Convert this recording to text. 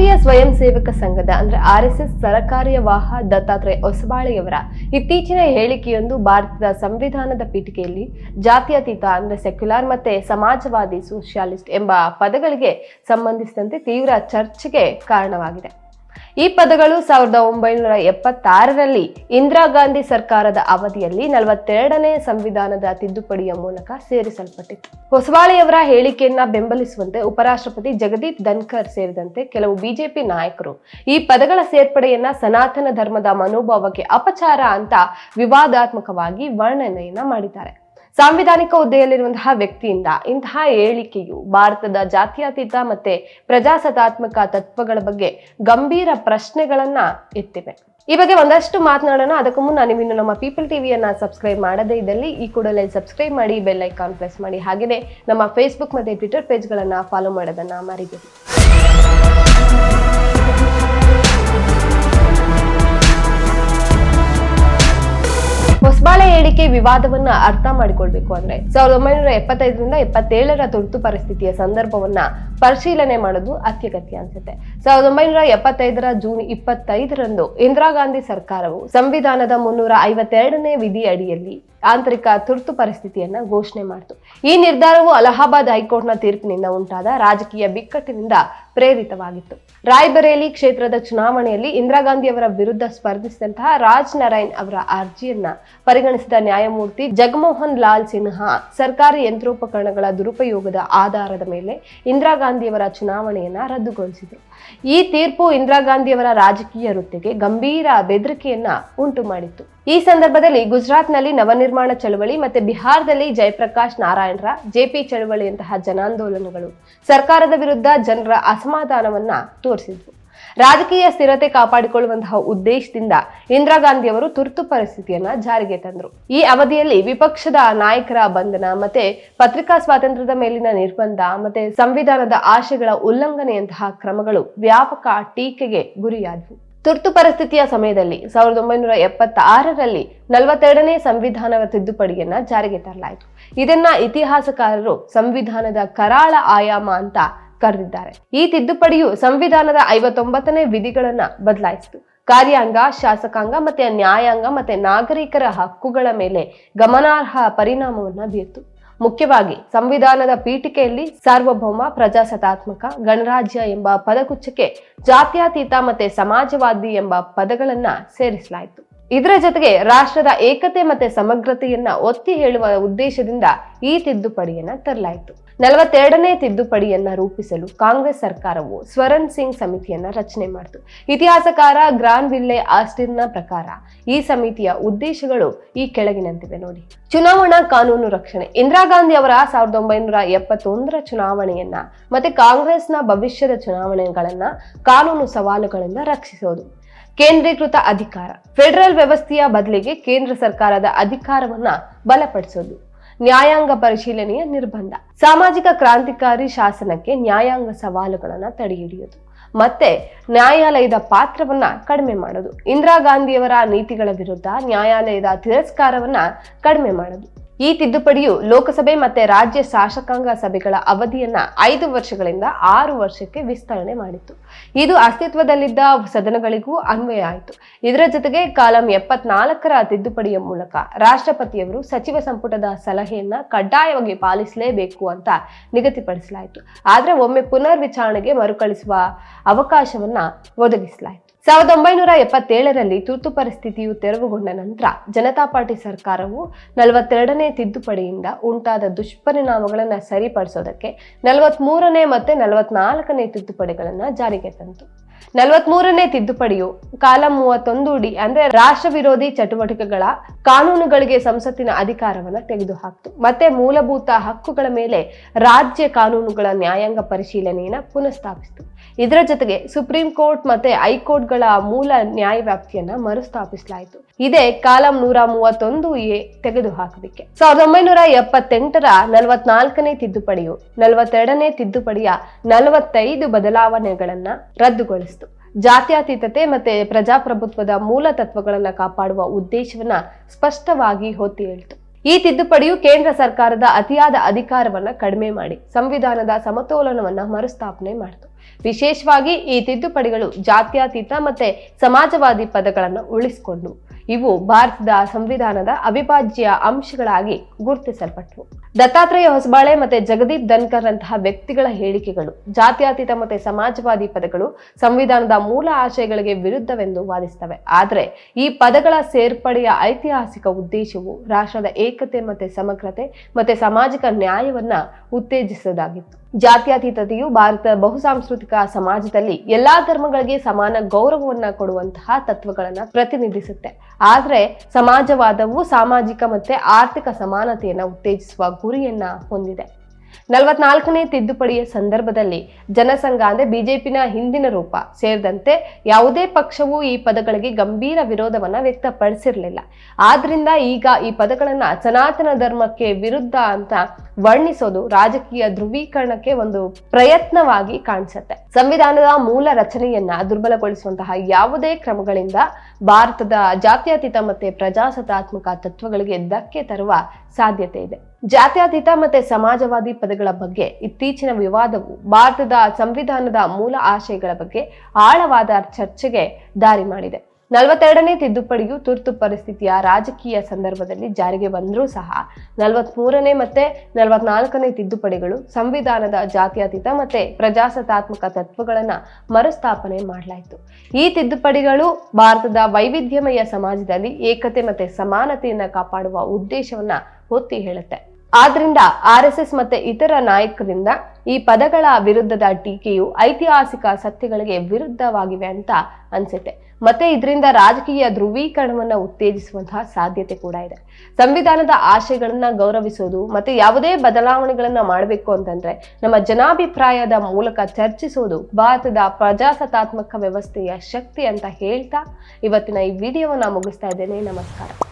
ರಾಷ್ಟ್ರೀಯ ಸ್ವಯಂ ಸೇವಕ ಸಂಘದ, ಅಂದ್ರೆ ಆರ್ ಎಸ್ ಎಸ್ ಸರಕಾರ್ಯವಾಹ ದತ್ತಾತ್ರೇಯ ಹೊಸಬಾಳೆಯವರ ಇತ್ತೀಚಿನ ಹೇಳಿಕೆಯೊಂದು ಭಾರತದ ಸಂವಿಧಾನದ ಪೀಠಿಕೆಯಲ್ಲಿ ಜಾತ್ಯತೀತ, ಅಂದ್ರೆ ಸೆಕ್ಯುಲರ್ ಮತ್ತೆ ಸಮಾಜವಾದಿ ಸೋಷಿಯಾಲಿಸ್ಟ್ ಎಂಬ ಪದಗಳಿಗೆ ಸಂಬಂಧಿಸಿದಂತೆ ತೀವ್ರ ಚರ್ಚೆಗೆ ಕಾರಣವಾಗಿದೆ. ಈ ಪದಗಳು ಸಾವಿರದ ಒಂಬೈನೂರ ಎಪ್ಪತ್ತಾರರಲ್ಲಿ ಇಂದಿರಾ ಗಾಂಧಿ ಸರ್ಕಾರದ ಅವಧಿಯಲ್ಲಿ ನಲವತ್ತೆರಡನೇ ಸಂವಿಧಾನದ ತಿದ್ದುಪಡಿಯ ಮೂಲಕ ಸೇರಿಸಲ್ಪಟ್ಟಿತು ಹೊಸವಾಳಿಯವರ ಹೇಳಿಕೆಯನ್ನ ಬೆಂಬಲಿಸುವಂತೆ ಉಪರಾಷ್ಟ್ರಪತಿ ಜಗದೀಪ್ ಧನ್ಕರ್ ಸೇರಿದಂತೆ ಕೆಲವು ಬಿಜೆಪಿ ನಾಯಕರು ಈ ಪದಗಳ ಸೇರ್ಪಡೆಯನ್ನ ಸನಾತನ ಧರ್ಮದ ಮನೋಭಾವಕ್ಕೆ ಅಪಚಾರ ಅಂತ ವಿವಾದಾತ್ಮಕವಾಗಿ ವರ್ಣನೆಯನ್ನ ಮಾಡಿದ್ದಾರೆ. ಸಾಂವಿಧಾನಿಕ ಹುದ್ದೆಯಲ್ಲಿರುವಂತಹ ವ್ಯಕ್ತಿಯಿಂದ ಇಂತಹ ಹೇಳಿಕೆಯು ಭಾರತದ ಜಾತ್ಯತೀತ ಮತ್ತೆ ಪ್ರಜಾಸತ್ತಾತ್ಮಕ ತತ್ವಗಳ ಬಗ್ಗೆ ಗಂಭೀರ ಪ್ರಶ್ನೆಗಳನ್ನ ಎತ್ತಿವೆ. ಈ ಬಗ್ಗೆ ಒಂದಷ್ಟು ಮಾತನಾಡೋಣ. ಅದಕ್ಕೂ ಮುನ್ನ ನೀವಿನ್ನು ನಮ್ಮ ಪೀಪಲ್ ಟಿವಿಯನ್ನ ಸಬ್ಸ್ಕ್ರೈಬ್ ಮಾಡದೇ ಇದ್ದಲ್ಲಿ ಈ ಕೂಡಲೇ ಸಬ್ಸ್ಕ್ರೈಬ್ ಮಾಡಿ, ಬೆಲ್ ಐಕಾನ್ ಪ್ರೆಸ್ ಮಾಡಿ. ಹಾಗೆಯೇ ನಮ್ಮ ಫೇಸ್ಬುಕ್ ಮತ್ತೆ ಟ್ವಿಟರ್ ಪೇಜ್ಗಳನ್ನ ಫಾಲೋ ಮಾಡೋದನ್ನ ಮರಿಬೇಡಿ. ಹೊಸಬಾಳೆ ಹೇಳಿಕೆ ವಿವಾದವನ್ನ ಅರ್ಥ ಮಾಡಿಕೊಳ್ಬೇಕು ಅಂದ್ರೆ ಸಾವಿರದ ಒಂಬೈನೂರ ಎಪ್ಪತ್ತೈದರಿಂದ ಎಪ್ಪತ್ತೇಳರ ತುರ್ತು ಪರಿಸ್ಥಿತಿಯ ಸಂದರ್ಭವನ್ನ ಪರಿಶೀಲನೆ ಮಾಡೋದು ಅತ್ಯಗತ್ಯ ಅನ್ಸುತ್ತೆ. ಸಾವಿರದ ಒಂಬೈನೂರ ಎಪ್ಪತ್ತೈದರ ಜೂನ್ ಇಪ್ಪತ್ತೈದರಂದು ಇಂದಿರಾ ಗಾಂಧಿ ಸರ್ಕಾರವು ಸಂವಿಧಾನದ ಮುನ್ನೂರ ಐವತ್ತೆರಡನೇ ವಿಧಿ ಅಡಿಯಲ್ಲಿ ಆಂತರಿಕ ತುರ್ತು ಪರಿಸ್ಥಿತಿಯನ್ನ ಘೋಷಣೆ ಮಾಡಿತು. ಈ ನಿರ್ಧಾರವು ಅಲಹಾಬಾದ್ ಹೈಕೋರ್ಟ್ನ ತೀರ್ಪಿನಿಂದ ಉಂಟಾದ ರಾಜಕೀಯ ಬಿಕ್ಕಟ್ಟಿನಿಂದ ಪ್ರೇರಿತವಾಗಿತ್ತು. ರಾಯ್ಬರೇಲಿ ಕ್ಷೇತ್ರದ ಚುನಾವಣೆಯಲ್ಲಿ ಇಂದಿರಾ ಗಾಂಧಿ ಅವರ ವಿರುದ್ಧ ಸ್ಪರ್ಧಿಸಿದಂತಹ ರಾಜ್ ನಾರಾಯಣ್ ಅವರ ಅರ್ಜಿಯನ್ನ ಪರಿಗಣಿಸಿದ ನ್ಯಾಯಮೂರ್ತಿ ಜಗಮೋಹನ್ ಲಾಲ್ ಸಿನ್ಹಾ ಸರ್ಕಾರಿ ಯಂತ್ರೋಪಕರಣಗಳ ದುರುಪಯೋಗದ ಆಧಾರದ ಮೇಲೆ ಇಂದಿರಾ ಗಾಂಧಿಯವರ ಚುನಾವಣೆಯನ್ನ ರದ್ದುಗೊಳಿಸಿದರು. ಈ ತೀರ್ಪು ಇಂದಿರಾ ಗಾಂಧಿಯವರ ರಾಜಕೀಯ ವೃತ್ತಿಗೆ ಗಂಭೀರ ಬೆದರಿಕೆಯನ್ನ ಉಂಟು ಮಾಡಿತ್ತು. ಈ ಸಂದರ್ಭದಲ್ಲಿ ಗುಜರಾತ್ನಲ್ಲಿ ನವನಿರ್ಮಾಣ ಚಳವಳಿ ಮತ್ತೆ ಬಿಹಾರದಲ್ಲಿ ಜಯಪ್ರಕಾಶ್ ನಾರಾಯಣರ ಜೆಪಿ ಚಳವಳಿಯಂತಹ ಜನಾಂದೋಲನಗಳು ಸರ್ಕಾರದ ವಿರುದ್ಧ ಜನರ ಅಸಮಾಧಾನವನ್ನ ತೋರಿಸಿದ್ರು ರಾಜಕೀಯ ಸ್ಥಿರತೆ ಕಾಪಾಡಿಕೊಳ್ಳುವಂತಹ ಉದ್ದೇಶದಿಂದ ಇಂದಿರಾ ಗಾಂಧಿ ಅವರು ತುರ್ತು ಪರಿಸ್ಥಿತಿಯನ್ನ ಜಾರಿಗೆ ತಂದರು. ಈ ಅವಧಿಯಲ್ಲಿ ವಿಪಕ್ಷದ ನಾಯಕರ ಬಂಧನ ಮತ್ತೆ ಪತ್ರಿಕಾ ಸ್ವಾತಂತ್ರ್ಯದ ಮೇಲಿನ ನಿರ್ಬಂಧ ಮತ್ತೆ ಸಂವಿಧಾನದ ಆಶೆಗಳ ಉಲ್ಲಂಘನೆಯಂತಹ ಕ್ರಮಗಳು ವ್ಯಾಪಕ ಟೀಕೆಗೆ ಗುರಿಯಾದವು. ತುರ್ತು ಪರಿಸ್ಥಿತಿಯ ಸಮಯದಲ್ಲಿ ಸಾವಿರದ ಒಂಬೈನೂರ ಎಪ್ಪತ್ತಾರರಲ್ಲಿ ನಲವತ್ತೆರಡನೇ ಸಂವಿಧಾನದ ತಿದ್ದುಪಡಿಯನ್ನ ಜಾರಿಗೆ ತರಲಾಯಿತು. ಇದನ್ನ ಇತಿಹಾಸಕಾರರು ಸಂವಿಧಾನದ ಕರಾಳ ಆಯಾಮ ಅಂತ ಕರೆದಿದ್ದಾರೆ. ಈ ತಿದ್ದುಪಡಿಯು ಸಂವಿಧಾನದ ಐವತ್ತೊಂಬತ್ತನೇ ವಿಧಿಗಳನ್ನ ಬದಲಾಯಿಸಿತು. ಕಾರ್ಯಾಂಗ, ಶಾಸಕಾಂಗ ಮತ್ತೆ ನ್ಯಾಯಾಂಗ ಮತ್ತೆ ನಾಗರಿಕರ ಹಕ್ಕುಗಳ ಮೇಲೆ ಗಮನಾರ್ಹ ಪರಿಣಾಮವನ್ನ ಬೀರ್ತು. ಮುಖ್ಯವಾಗಿ ಸಂವಿಧಾನದ ಪೀಠಿಕೆಯಲ್ಲಿ ಸಾರ್ವಭೌಮ, ಪ್ರಜಾಸತ್ತಾತ್ಮಕ, ಗಣರಾಜ್ಯ ಎಂಬ ಪದಗುಚ್ಛಕ್ಕೆ ಜಾತ್ಯತೀತ ಮತ್ತೆ ಸಮಾಜವಾದಿ ಎಂಬ ಪದಗಳನ್ನ ಸೇರಿಸಲಾಯಿತು. ಇದರ ಜೊತೆಗೆ ರಾಷ್ಟ್ರದ ಏಕತೆ ಮತ್ತೆ ಸಮಗ್ರತೆಯನ್ನ ಒತ್ತಿ ಹೇಳುವ ಉದ್ದೇಶದಿಂದ ಈ ತಿದ್ದುಪಡಿಯನ್ನ ತರಲಾಯಿತು. ನಲವತ್ತೆರಡನೇ ತಿದ್ದುಪಡಿಯನ್ನ ರೂಪಿಸಲು ಕಾಂಗ್ರೆಸ್ ಸರ್ಕಾರವು ಸ್ವರನ್ ಸಿಂಗ್ ಸಮಿತಿಯನ್ನ ರಚನೆ ಮಾಡಿತು. ಇತಿಹಾಸಕಾರ ಗ್ರಾನ್ ವಿಲ್ಲೆ ಆಸ್ಟಿನ್ನ ಪ್ರಕಾರ ಈ ಸಮಿತಿಯ ಉದ್ದೇಶಗಳು ಈ ಕೆಳಗಿನಂತಿವೆ ನೋಡಿ. ಚುನಾವಣಾ ಕಾನೂನು ರಕ್ಷಣೆ. ಇಂದಿರಾ ಗಾಂಧಿ ಅವರ ಸಾವಿರದ ಒಂಬೈನೂರ ಎಪ್ಪತ್ತೊಂದರ ಚುನಾವಣೆಯನ್ನ ಮತ್ತೆ ಕಾಂಗ್ರೆಸ್ನ ಭವಿಷ್ಯದ ಚುನಾವಣೆಗಳನ್ನ ಕಾನೂನು ಸವಾಲುಗಳಿಂದ ರಕ್ಷಿಸೋದು. ಕೇಂದ್ರೀಕೃತ ಅಧಿಕಾರ. ಫೆಡರಲ್ ವ್ಯವಸ್ಥೆಯ ಬದಲಿಗೆ ಕೇಂದ್ರ ಸರ್ಕಾರದ ಅಧಿಕಾರವನ್ನ ಬಲಪಡಿಸೋದು. ನ್ಯಾಯಾಂಗ ಪರಿಶೀಲನೆಯ ನಿರ್ಬಂಧ. ಸಾಮಾಜಿಕ ಕ್ರಾಂತಿಕಾರಿ ಶಾಸನಕ್ಕೆ ನ್ಯಾಯಾಂಗ ಸವಾಲುಗಳನ್ನ ತಡೆಹಿಡಿಯೋದು. ಮತ್ತೆ ನ್ಯಾಯಾಲಯದ ಪಾತ್ರವನ್ನ ಕಡಿಮೆ ಮಾಡೋದು. ಇಂದಿರಾ ಗಾಂಧಿಯವರ ನೀತಿಗಳ ವಿರುದ್ಧ ನ್ಯಾಯಾಲಯದ ತಿರಸ್ಕಾರವನ್ನ ಕಡಿಮೆ ಮಾಡೋದು. ಈ ತಿದ್ದುಪಡಿಯು ಲೋಕಸಭೆ ಮತ್ತೆ ರಾಜ್ಯ ಶಾಸಕಾಂಗ ಸಭೆಗಳ ಅವಧಿಯನ್ನ ಐದು ವರ್ಷಗಳಿಂದ ಆರು ವರ್ಷಕ್ಕೆ ವಿಸ್ತರಣೆ ಮಾಡಿತ್ತು. ಇದು ಅಸ್ತಿತ್ವದಲ್ಲಿದ್ದ ಸದನಗಳಿಗೂ ಅನ್ವಯ ಆಯಿತು. ಇದರ ಜೊತೆಗೆ ಕಾಲಂ ಎಪ್ಪತ್ನಾಲ್ಕರ ತಿದ್ದುಪಡಿಯ ಮೂಲಕ ರಾಷ್ಟ್ರಪತಿಯವರು ಸಚಿವ ಸಂಪುಟದ ಸಲಹೆಯನ್ನ ಕಡ್ಡಾಯವಾಗಿ ಪಾಲಿಸಲೇಬೇಕು ಅಂತ ನಿಗದಿಪಡಿಸಲಾಯಿತು. ಆದರೆ ಒಮ್ಮೆ ಪುನರ್ ಮರುಕಳಿಸುವ ಅವಕಾಶವನ್ನ ಒದಗಿಸಲಾಯಿತು. ಸಾವಿರದ ಒಂಬೈನೂರ ಎಪ್ಪತ್ತೇಳರಲ್ಲಿ ತುರ್ತು ಪರಿಸ್ಥಿತಿಯು ತೆರವುಗೊಂಡ ನಂತರ ಜನತಾ ಪಾರ್ಟಿ ಸರ್ಕಾರವು ನಲವತ್ತೆರಡನೇ ತಿದ್ದುಪಡಿಯಿಂದ ಉಂಟಾದ ದುಷ್ಪರಿಣಾಮಗಳನ್ನು ಸರಿಪಡಿಸೋದಕ್ಕೆ ನಲವತ್ಮೂರನೇ ಮತ್ತು ನಲವತ್ನಾಲ್ಕನೇ ತಿದ್ದುಪಡಿಗಳನ್ನು ಜಾರಿಗೆ ತಂತು. ನಲವತ್ಮೂರನೇ ತಿದ್ದುಪಡಿಯು ಕಾಲ ಮೂವತ್ತೊಂದು ಡಿ ಅಂದ್ರೆ ರಾಷ್ಟ್ರ ವಿರೋಧಿ ಚಟುವಟಿಕೆಗಳ ಕಾನೂನುಗಳಿಗೆ ಸಂಸತ್ತಿನ ಅಧಿಕಾರವನ್ನ ತೆಗೆದುಹಾಕ್ತು. ಮತ್ತೆ ಮೂಲಭೂತ ಹಕ್ಕುಗಳ ಮೇಲೆ ರಾಜ್ಯ ಕಾನೂನುಗಳ ನ್ಯಾಯಾಂಗ ಪರಿಶೀಲನೆಯನ್ನು ಪುನಃಸ್ಥಾಪಿಸಿತು. ಇದರ ಜೊತೆಗೆ ಸುಪ್ರೀಂ ಕೋರ್ಟ್ ಮತ್ತೆ ಹೈಕೋರ್ಟ್ಗಳ ಮೂಲ ನ್ಯಾಯ ವ್ಯಾಪ್ತಿಯನ್ನ ಮರುಸ್ಥಾಪಿಸಲಾಯಿತು. ಇದೇ ಕಾಲಂ ನೂರ ಮೂವತ್ತೊಂದು ಎ ತೆಗೆದುಹಾಕುವಿಕೆ ಸಾವಿರದ ಒಂಬೈನೂರ ಎಪ್ಪತ್ತೆಂಟರ ನಲವತ್ನಾಲ್ಕನೇ ತಿದ್ದುಪಡಿಯು ನಲವತ್ತೆರಡನೇ ತಿದ್ದುಪಡಿಯ ನಲವತ್ತೈದು ಬದಲಾವಣೆಗಳನ್ನ ರದ್ದುಗೊಳಿಸಿತು. ಜಾತ್ಯತೀತತೆ ಮತ್ತೆ ಪ್ರಜಾಪ್ರಭುತ್ವದ ಮೂಲ ತತ್ವಗಳನ್ನ ಕಾಪಾಡುವ ಉದ್ದೇಶವನ್ನ ಸ್ಪಷ್ಟವಾಗಿ ಹೊತ್ತಿ ಹೇಳಿತು. ಈ ತಿದ್ದುಪಡಿಯು ಕೇಂದ್ರ ಸರ್ಕಾರದ ಅತಿಯಾದ ಅಧಿಕಾರವನ್ನ ಕಡಿಮೆ ಮಾಡಿ, ಸಂವಿಧಾನದ ಸಮತೋಲನವನ್ನ ಮರುಸ್ಥಾಪನೆ ಮಾಡಿತು. ವಿಶೇಷವಾಗಿ ಈ ತಿದ್ದುಪಡಿಗಳು ಜಾತ್ಯತೀತ ಮತ್ತೆ ಸಮಾಜವಾದಿ ಪದಗಳನ್ನು ಉಳಿಸಿಕೊಂಡು ಇವು ಭಾರತದ ಸಂವಿಧಾನದ ಅವಿಭಾಜ್ಯ ಅಂಶಗಳಾಗಿ ಗುರುತಿಸಲ್ಪಟ್ಟವು. ದತ್ತಾತ್ರೇಯ ಹೊಸಬಾಳೆ ಮತ್ತೆ ಜಗದೀಪ್ ಧನ್ಕರ್ ಅಂತಹ ವ್ಯಕ್ತಿಗಳ ಹೇಳಿಕೆಗಳು, ಜಾತ್ಯತೀತ ಮತ್ತೆ ಸಮಾಜವಾದಿ ಪದಗಳು ಸಂವಿಧಾನದ ಮೂಲ ಆಶಯಗಳಿಗೆ ವಿರುದ್ಧವೆಂದು ವಾದಿಸ್ತವೆ ಆದರೆ ಈ ಪದಗಳ ಸೇರ್ಪಡೆಯ ಐತಿಹಾಸಿಕ ಉದ್ದೇಶವು ರಾಷ್ಟ್ರದ ಏಕತೆ ಮತ್ತೆ ಸಮಗ್ರತೆ ಮತ್ತೆ ಸಾಮಾಜಿಕ ನ್ಯಾಯವನ್ನ ಉತ್ತೇಜಿಸುವುದಾಗಿತ್ತು ಜಾತ್ಯತೀತತೆಯು ಭಾರತದ ಬಹುಸಾಂಸ್ಕೃತಿಕ ಸಮಾಜದಲ್ಲಿ ಎಲ್ಲಾ ಧರ್ಮಗಳಿಗೆ ಸಮಾನ ಗೌರವವನ್ನ ಕೊಡುವಂತಹ ತತ್ವಗಳನ್ನ ಪ್ರತಿನಿಧಿಸುತ್ತೆ. ಆದ್ರೆ ಸಮಾಜವಾದವು ಸಾಮಾಜಿಕ ಮತ್ತು ಆರ್ಥಿಕ ಸಮಾನತೆಯನ್ನು ಉತ್ತೇಜಿಸುವ ಗುರಿಯನ್ನ ಹೊಂದಿದೆ. ನಲವತ್ನಾಲ್ಕನೇ ತಿದ್ದುಪಡಿಯ ಸಂದರ್ಭದಲ್ಲಿ ಜನಸಂಘ ಅಂದ್ರೆ ಬಿಜೆಪಿನ ಹಿಂದಿನ ರೂಪ ಸೇರಿದಂತೆ ಯಾವುದೇ ಪಕ್ಷವು ಈ ಪದಗಳಿಗೆ ಗಂಭೀರ ವಿರೋಧವನ್ನ ವ್ಯಕ್ತಪಡಿಸಿರಲಿಲ್ಲ. ಆದ್ರಿಂದ ಈಗ ಈ ಪದಗಳನ್ನು ಸನಾತನ ಧರ್ಮಕ್ಕೆ ವಿರುದ್ಧ ಅಂತ ವರ್ಣಿಸೋದು ರಾಜಕೀಯ ಧ್ರುವೀಕರಣಕ್ಕೆ ಒಂದು ಪ್ರಯತ್ನವಾಗಿ ಕಾಣಿಸುತ್ತೆ. ಸಂವಿಧಾನದ ಮೂಲ ರಚನೆಯನ್ನ ದುರ್ಬಲಗೊಳಿಸುವಂತಹ ಯಾವುದೇ ಕ್ರಮಗಳಿಂದ ಭಾರತದ ಜಾತ್ಯತೀತ ಮತ್ತೆ ಪ್ರಜಾಸತ್ತಾತ್ಮಕ ತತ್ವಗಳಿಗೆ ಧಕ್ಕೆ ತರುವ ಸಾಧ್ಯತೆ ಇದೆ. ಜಾತ್ಯತೀತ ಮತ್ತೆ ಸಮಾಜವಾದಿ ಪದಗಳ ಬಗ್ಗೆ ಇತ್ತೀಚಿನ ವಿವಾದವು ಭಾರತದ ಸಂವಿಧಾನದ ಮೂಲ ಆಶಯಗಳ ಬಗ್ಗೆ ಆಳವಾದ ಚರ್ಚೆಗೆ ದಾರಿ ಮಾಡಿದೆ. ನಲವತ್ತೆರಡನೇ ತಿದ್ದುಪಡಿಯು ತುರ್ತು ಪರಿಸ್ಥಿತಿಯ ರಾಜಕೀಯ ಸಂದರ್ಭದಲ್ಲಿ ಜಾರಿಗೆ ಬಂದರೂ ಸಹ ನಲವತ್ಮೂರನೇ ಮತ್ತೆ ನಲವತ್ನಾಲ್ಕನೇ ತಿದ್ದುಪಡಿಗಳು ಸಂವಿಧಾನದ ಜಾತ್ಯತೀತ ಮತ್ತೆ ಪ್ರಜಾಸತ್ತಾತ್ಮಕ ತತ್ವಗಳನ್ನ ಮರುಸ್ಥಾಪನೆ ಮಾಡಲಾಯಿತು. ಈ ತಿದ್ದುಪಡಿಗಳು ಭಾರತದ ವೈವಿಧ್ಯಮಯ ಸಮಾಜದಲ್ಲಿ ಏಕತೆ ಮತ್ತೆ ಸಮಾನತೆಯನ್ನ ಕಾಪಾಡುವ ಉದ್ದೇಶವನ್ನ ಒತ್ತಿ ಹೇಳುತ್ತೆ. ಆದ್ರಿಂದ ಆರ್ ಎಸ್ ಎಸ್ ಮತ್ತೆ ಇತರ ನಾಯಕರಿಂದ ಈ ಪದಗಳ ವಿರುದ್ಧದ ಟೀಕೆಯು ಐತಿಹಾಸಿಕ ಸತ್ಯಗಳಿಗೆ ವಿರುದ್ಧವಾಗಿವೆ ಅಂತ ಅನ್ಸುತ್ತೆ. ಮತ್ತೆ ಇದರಿಂದ ರಾಜಕೀಯ ಧ್ರುವೀಕರಣವನ್ನ ಉತ್ತೇಜಿಸುವಂತಹ ಸಾಧ್ಯತೆ ಕೂಡ ಇದೆ. ಸಂವಿಧಾನದ ಆಶಯಗಳನ್ನ ಗೌರವಿಸೋದು ಮತ್ತೆ ಯಾವುದೇ ಬದಲಾವಣೆಗಳನ್ನ ಮಾಡಬೇಕು ಅಂತಂದ್ರೆ ನಮ್ಮ ಜನಾಭಿಪ್ರಾಯದ ಮೂಲಕ ಚರ್ಚಿಸೋದು ಭಾರತದ ಪ್ರಜಾಸತ್ತಾತ್ಮಕ ವ್ಯವಸ್ಥೆಯ ಶಕ್ತಿ ಅಂತ ಹೇಳ್ತಾ ಇವತ್ತಿನ ಈ ವಿಡಿಯೋವನ್ನ ಮುಗಿಸ್ತಾ ಇದ್ದೇನೆ. ನಮಸ್ಕಾರ.